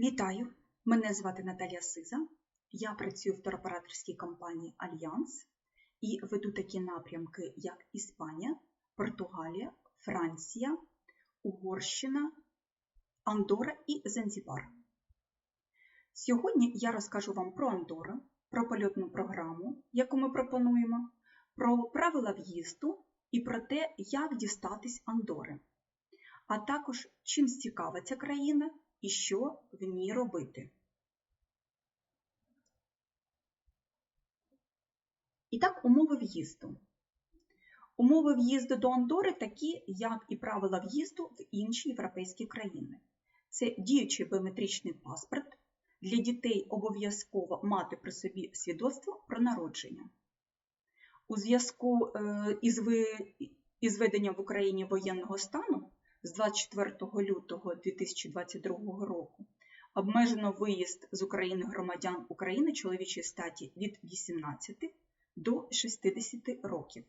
Вітаю! Мене звати Наталія Сиза. Я працюю в туроператорській компанії Альянс і веду такі напрямки, як Іспанія, Португалія, Франція, Угорщина, Андора і Занзібар. Сьогодні я розкажу вам про Андору, про польотну програму, яку ми пропонуємо, про правила в'їзду і про те, як дістатись Андори, а також чим цікава ця країна і що в ній робити. І так, умови в'їзду. Умови в'їзду до Андори такі, як і правила в'їзду в інші європейські країни. Це діючий біометричний паспорт. Для дітей обов'язково мати при собі свідоцтво про народження. У зв'язку із введенням в Україні воєнного стану з 24 лютого 2022 року обмежено виїзд з України громадян України чоловічої статі від 18 до 60 років.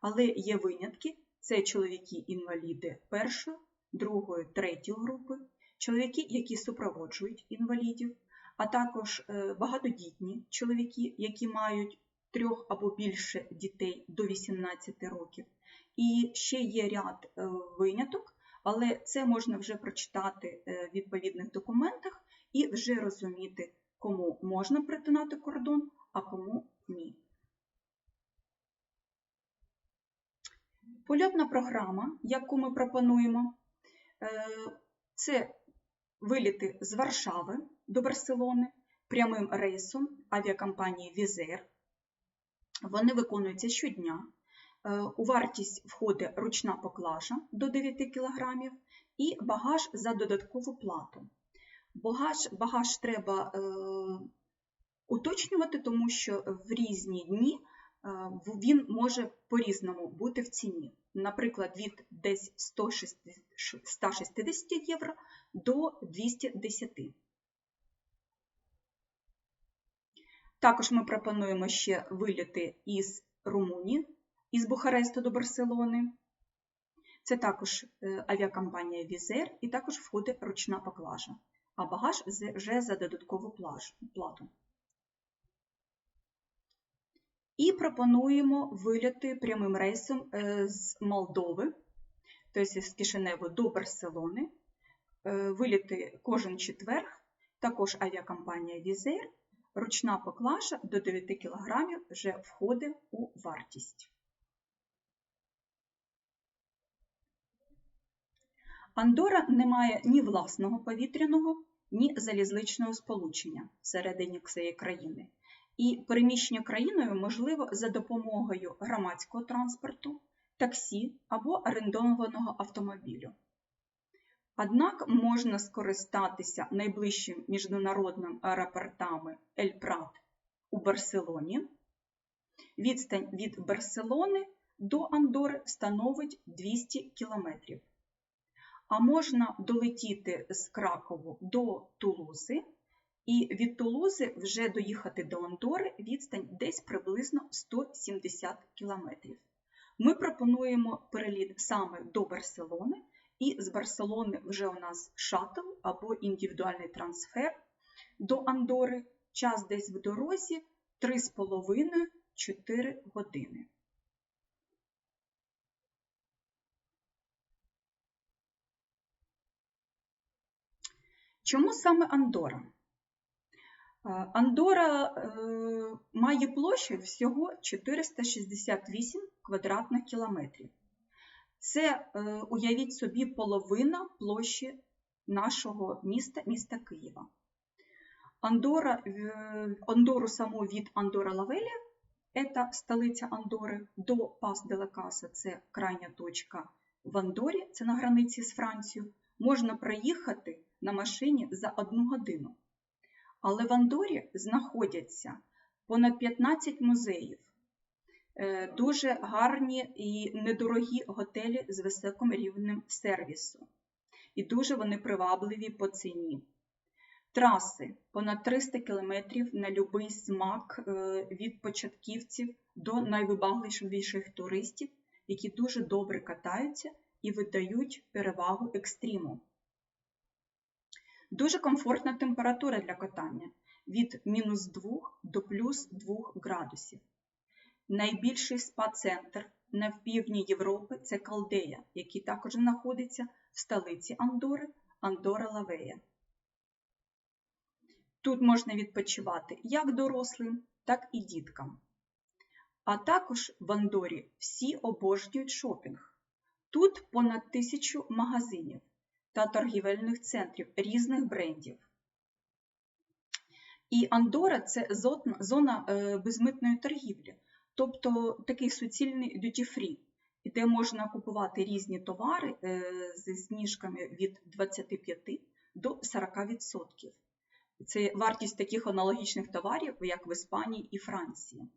Але є винятки: це чоловіки-інваліди першої, другої, третьої групи, чоловіки, які супроводжують інвалідів, а також багатодітні чоловіки, які мають трьох або більше дітей до 18 років. І ще є ряд виняток, але це можна вже прочитати в відповідних документах і вже розуміти, кому можна перетинати кордон, а кому ні. Польотна програма, яку ми пропонуємо, це виліти з Варшави до Барселони прямим рейсом авіакомпанії Візер. Вони виконуються щодня. У вартість входить ручна поклажа до 9 кг і багаж за додаткову плату. Багаж, багаж треба е, уточнювати, тому що в різні дні е, він може по-різному бути в ціні. Наприклад, від десь 160 євро до 210. Також ми пропонуємо ще виліти із Румунії, із Бухаресту до Барселони. Це також авіакомпанія Візер і також входить ручна поклажа, а багаж вже за додаткову плату. І пропонуємо виліти прямим рейсом з Молдови, тобто з Кишиневу до Барселони, виліти кожен четверг, також авіакомпанія Візер, ручна поклажа до 9 кг вже входить у вартість. Андора не має ні власного повітряного, ні залізничного сполучення всередині цієї країни. І переміщення країною можливо за допомогою громадського транспорту, таксі або орендованого автомобілю. Однак можна скористатися найближчим міжнародним аеропортами Ель-Прат у Барселоні. Відстань від Барселони до Андори становить 200 км. А можна долетіти з Кракову до Тулузи, і від Тулузи вже доїхати до Андори відстань десь приблизно 170 км. Ми пропонуємо переліт саме до Барселони, і з Барселони вже у нас шаттл або індивідуальний трансфер до Андори. Час десь в дорозі 3,5-4 години. Чому саме Андора? Андора е, має площу всього 468 квадратних кілометрів. Це, е, уявіть собі, половина площі нашого міста, міста Києва. Андора, Андору саму від Андора Лавелія, це столиця Андори, до Пас де ла Каса, це крайня точка в Андорі, це на границі з Францією, можна проїхати на машині за одну годину. Але в Андорі знаходяться понад 15 музеїв, дуже гарні і недорогі готелі з високим рівнем сервісу. І дуже вони привабливі по ціні. Траси понад 300 км на будь-який смак від початківців до найвибагливіших туристів, які дуже добре катаються і видають перевагу екстриму. Дуже комфортна температура для катання від мінус 2 до плюс 2 градусів. Найбільший спа-центр на півдні Європи це Калдея, який також знаходиться в столиці Андори Андора Лавея. Тут можна відпочивати як дорослим, так і діткам. А також в Андорі всі обожнюють шопінг. Тут понад тисячу магазинів та торгівельних центрів різних брендів. І Андора це зона е, безмитної торгівлі, тобто такий суцільний duty-free, де можна купувати різні товари е, зі зніжками від 25 до 40%. Це вартість таких аналогічних товарів, як в Іспанії і Франції.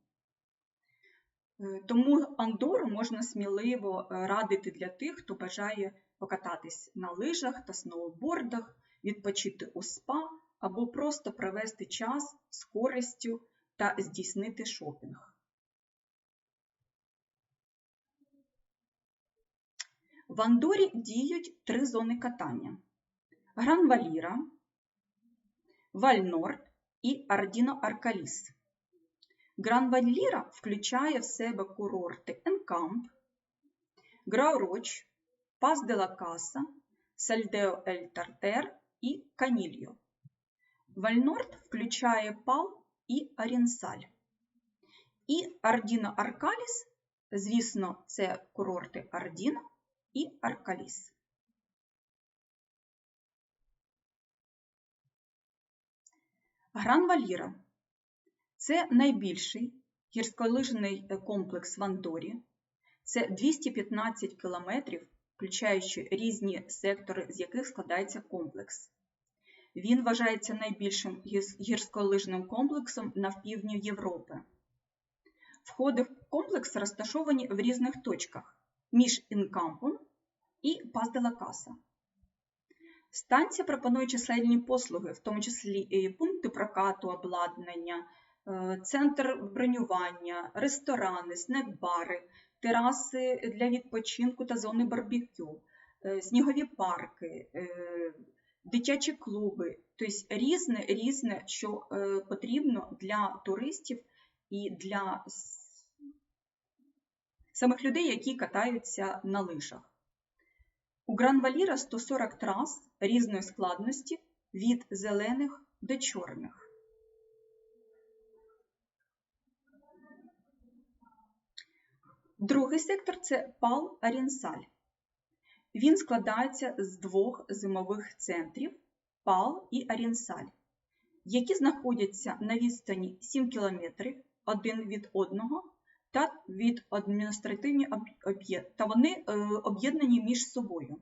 Е, тому Андору можна сміливо радити для тих, хто бажає покататись на лижах та сноубордах, відпочити у спа або просто провести час з користю та здійснити шопінг. В Андорі діють три зони катання: Гран-Валіра, Вальнорд і Ардіно-Аркаліс. Гран-Валіра включає в себе курорти Енкамп, Грауроч, Пас де ла Каса, Сальдео Ель Тартер і Канільо. Вальнорд включає Пал і Арінсаль. І Ардіно Аркаліс, звісно, це курорти Ардіно і Аркаліс. Гран Валіра це найбільший гірськолижний комплекс в Андорі. Це 215 кілометрів, включаючи різні сектори, з яких складається комплекс. Він вважається найбільшим гірськолижним комплексом на півдні Європи. Входи в комплекс розташовані в різних точках між Інкампом і Пас-де-ла-Каса. Станція пропонує чисельні послуги, в тому числі і пункти прокату обладнання, е, центр бронювання, ресторани, снек-бари, тераси для відпочинку та зони барбекю, е, снігові парки, е, дитячі клуби, тобто різне, різне, що потрібно для туристів і для самих людей, які катаються на лижах. У Гранваліра 140 трас різної складності від зелених до чорних. Другий сектор це Пал Арінсаль. Він складається з двох зимових центрів Пал і Арінсаль, які знаходяться на відстані 7 км один від одного та від адміністративні об'єкти, та вони е, об'єднані між собою.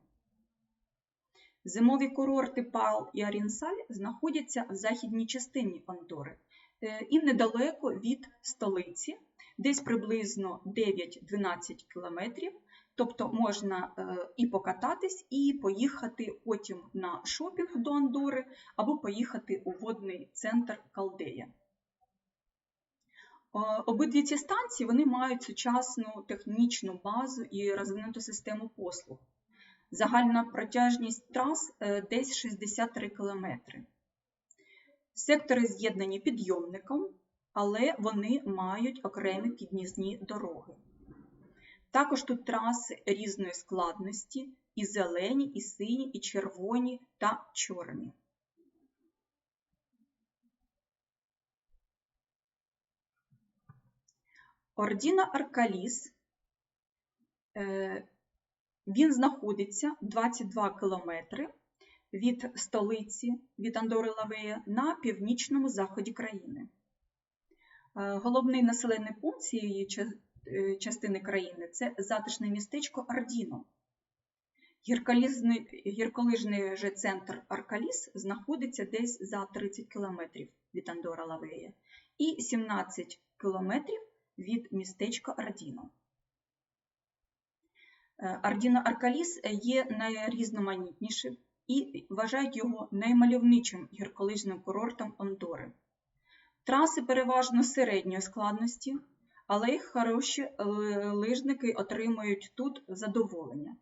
Зимові курорти Пал і Арінсаль знаходяться в західній частині Андори е, і недалеко від столиці, десь приблизно 9-12 кілометрів. Тобто можна е, і покататись, і поїхати потім на шопінг до Андори, або поїхати у водний центр Калдея. Обидві ці станції вони мають сучасну технічну базу і розвинуту систему послуг. Загальна протяжність трас е, десь 63 км. Сектори з'єднані підйомником, але вони мають окремі піднізні дороги. Також тут траси різної складності, і зелені, і сині, і червоні та чорні. Ордіна Аркаліс, е, він знаходиться 22 кілометри від столиці від Андори Лавея на північному заході країни. Е, головний населений пункт цієї е, частини країни це затишне містечко Ардіно. Гірколижний же центр Аркаліс знаходиться десь за 30 кілометрів від Андора Лавея і 17 кілометрів від містечка Ардіно. Е, Ардіно Аркаліс є найрізноманітнішим і вважають його наймальовничим гірколижним курортом Ондори. Траси переважно середньої складності, але їх хороші е, лижники отримують тут задоволення.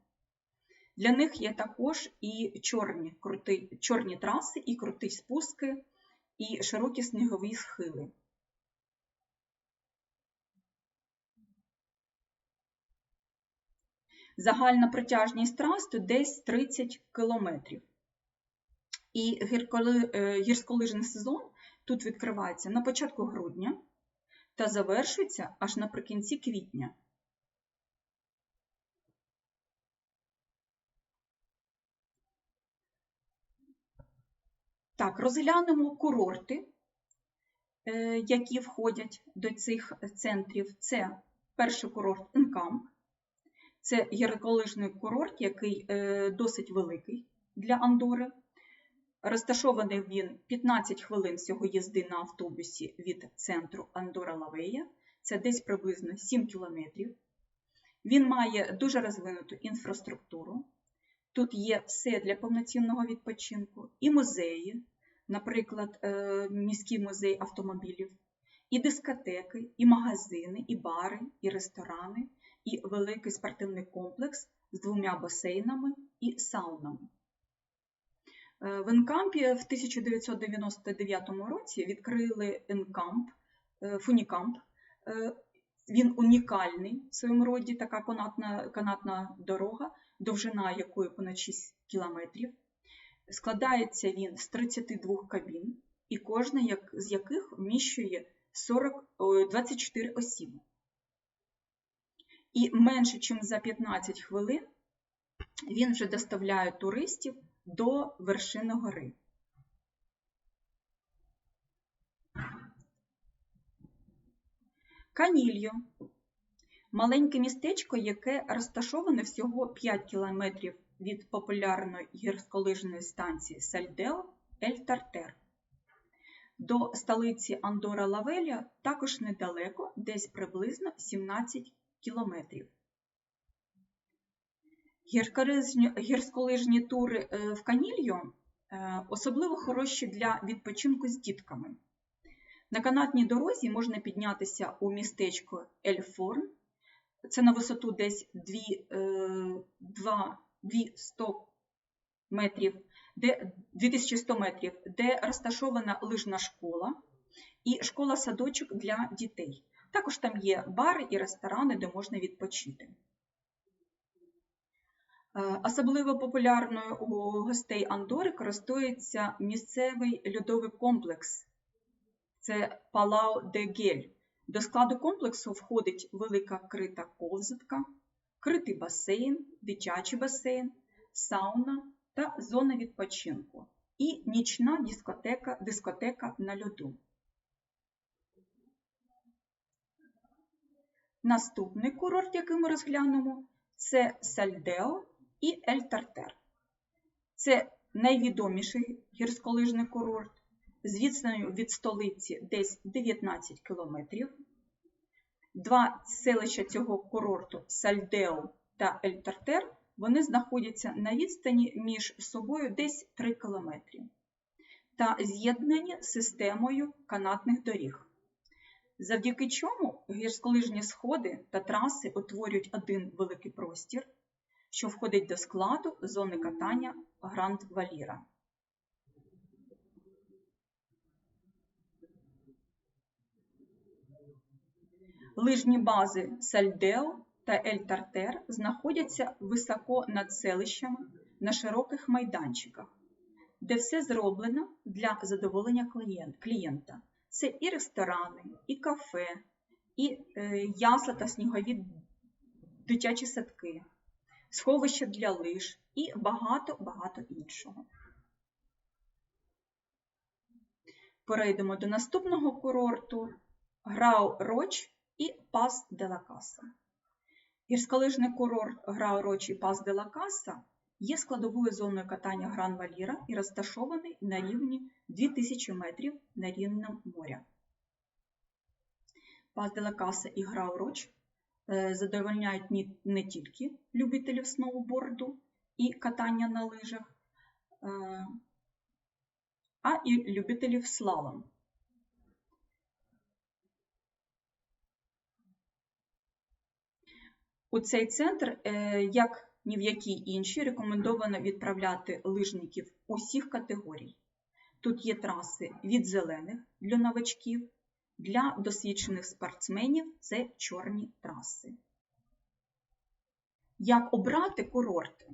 Для них є також і чорні, крути, чорні траси, і круті спуски, і широкі снігові схили. Загальна протяжність трас тут десь 30 кілометрів. І е, гірськолижний сезон тут відкривається на початку грудня та завершується аж наприкінці квітня. Так, розглянемо курорти, е, які входять до цих центрів. Це перший курорт Інкамп. Це гіроколижний курорт, який е, досить великий для Андори. Розташований він 15 хвилин всього їзди на автобусі від центру Андора Лавея. Це десь приблизно 7 кілометрів. Він має дуже розвинуту інфраструктуру. Тут є все для повноцінного відпочинку, і музеї, наприклад, е, міський музей автомобілів, і дискотеки, і магазини, і бари, і ресторани, і великий спортивний комплекс з двома басейнами і саунами. Е, в Енкампі в 1999 році відкрили Енкамп, е, Фунікамп. Він унікальний в своєму роді, така канатна, канатна дорога, довжина якої понад 6 кілометрів. Складається він з 32 кабін, і кожна з яких вміщує 40, 24 осіб. І менше, ніж за 15 хвилин він вже доставляє туристів до вершини гори. Канільо маленьке містечко, яке розташоване всього 5 кілометрів від популярної гірськолижної станції Сальдео Ель Тартер. До столиці Андора Лавеля також недалеко, десь приблизно 17 кілометрів. Гірськолижні тури е, в Канільо е, особливо хороші для відпочинку з дітками. На канатній дорозі можна піднятися у містечко Ельфорн, це на висоту десь 2, 2 200 метрів, де 2100 метрів, де розташована лижна школа і школа-садочок для дітей. Також там є бари і ресторани, де можна відпочити. Е, особливо популярною у гостей Андори користується місцевий льодовий комплекс. Це Палау де Гель. До складу комплексу входить велика крита ковзатка, критий басейн, дитячий басейн, сауна та зона відпочинку і нічна дискотека, дискотека на льоду. Наступний курорт, який ми розглянемо, це Сальдео і Ель Тартер. Це найвідоміший гірськолижний курорт з відстаною від столиці десь 19 кілометрів. Два селища цього курорту Сальдео та Ельтартер, вони знаходяться на відстані між собою десь 3 кілометри та з'єднані системою канатних доріг. Завдяки чому гірськолижні сходи та траси утворюють один великий простір, що входить до складу зони катання Гранд Валіра. Лижні бази Сальдео та Ель-Тартер знаходяться високо над селищами на широких майданчиках, де все зроблено для задоволення клієнта. Це і ресторани, і кафе, і е, ясла та снігові дитячі садки, сховища для лиж і багато-багато іншого. Перейдемо до наступного курорту Грау Роч і Пас де ла Каса. Гірськолижний курорт Граорочі Пас де ла Каса є складовою зоною катання Гран Валіра і розташований на рівні 2000 метрів на рівнем моря. Пас де ла Каса і Грауроч е, задовольняють не тільки любителів сноуборду і катання на лижах, е, а і любителів слалом. У цей центр, е, як ні в якій іншій рекомендовано відправляти лижників усіх категорій. Тут є траси від зелених для новачків, для досвідчених спортсменів це чорні траси. Як обрати курорти?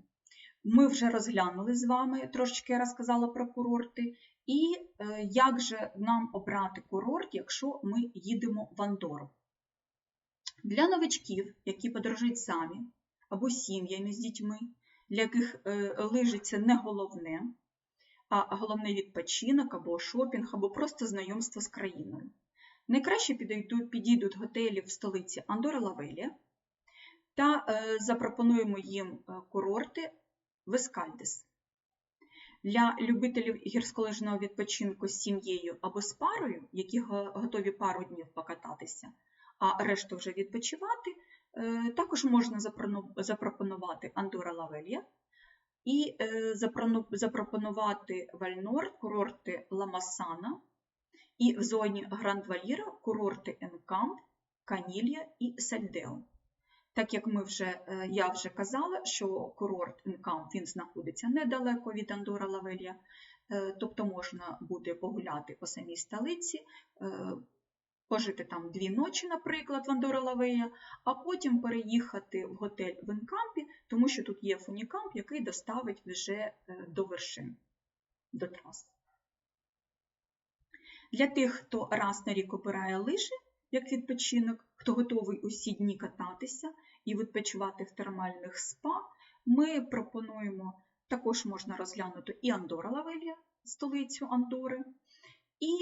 Ми вже розглянули з вами, трошечки розказала про курорти. І е, як же нам обрати курорт, якщо ми їдемо в Андору? Для новичків, які подорожують самі або сім'ями з дітьми, для яких е, лижі це не головне, а головне відпочинок або шопінг, або просто знайомство з країною. Найкраще підійдуть, підійдуть готелі в столиці Андора Лавелія та е, запропонуємо їм курорти Вескальдес. Для любителів гірськолижного відпочинку з сім'єю або з парою, які готові пару днів покататися, а решту вже відпочивати, е, також можна запропонувати Андора Лавелія і е, запропонувати Вальнорд, курорти Ламасана і в зоні Гранд Валіра курорти Енкамп, Канілья і Сальдео. Так як ми вже, е, я вже казала, що курорт Інкам він знаходиться недалеко від Андора Лавелія, е, тобто можна буде погуляти по самій столиці, е, пожити там дві ночі, наприклад, в Андора Лавея, а потім переїхати в готель в Інкампі, тому що тут є фунікамп, який доставить вже до вершин, до трас. Для тих, хто раз на рік обирає лижі, як відпочинок, хто готовий усі дні кататися і відпочивати в термальних спа, ми пропонуємо, також можна розглянути і Андора Лавелія, столицю Андори, і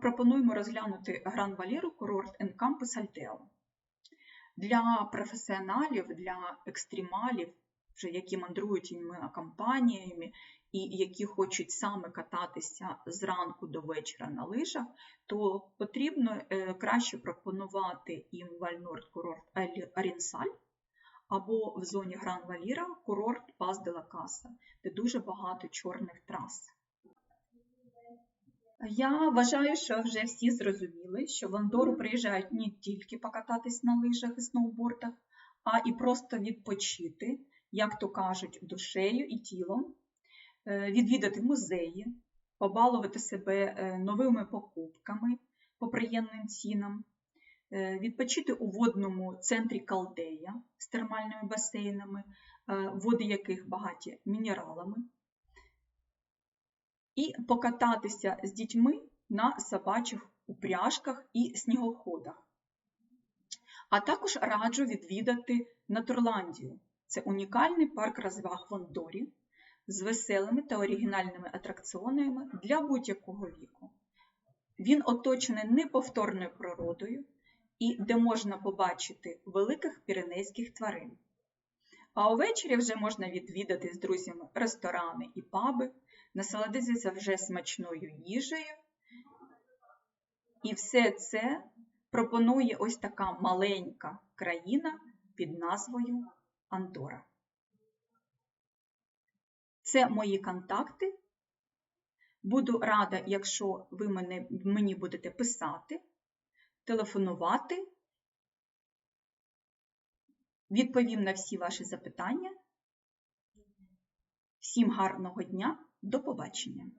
пропонуємо розглянути Гран Валіру, курорт Енкампи Сальтео. Для професіоналів, для екстремалів, вже які мандрують компаніями і які хочуть саме кататися зранку до вечора на лижах, то потрібно е, краще пропонувати їм Вальнорд курорт Арінсаль або в зоні Гран Валіра курорт Пас де ла Каса, де дуже багато чорних трас. Я вважаю, що вже всі зрозуміли, що в Андору приїжджають не тільки покататись на лижах і сноубордах, а і просто відпочити, як то кажуть, душею і тілом, відвідати музеї, побалувати себе е, новими покупками по приємним цінам, е, відпочити у водному центрі Калдея з термальними басейнами, води яких багаті мінералами, і покататися з дітьми на собачих упряжках і снігоходах. А також раджу відвідати Натурландію. Це унікальний парк розваг в Андорі, з веселими та оригінальними атракціонами для будь-якого віку. Він оточений неповторною природою і де можна побачити великих піренейських тварин. А увечері вже можна відвідати з друзями ресторани і паби, насолодитися вже смачною їжею. І все це пропонує ось така маленька країна під назвою Андора. Це мої контакти. Буду рада, якщо ви мене, мені будете писати, телефонувати. Відповім на всі ваші запитання. Всім гарного дня, до побачення!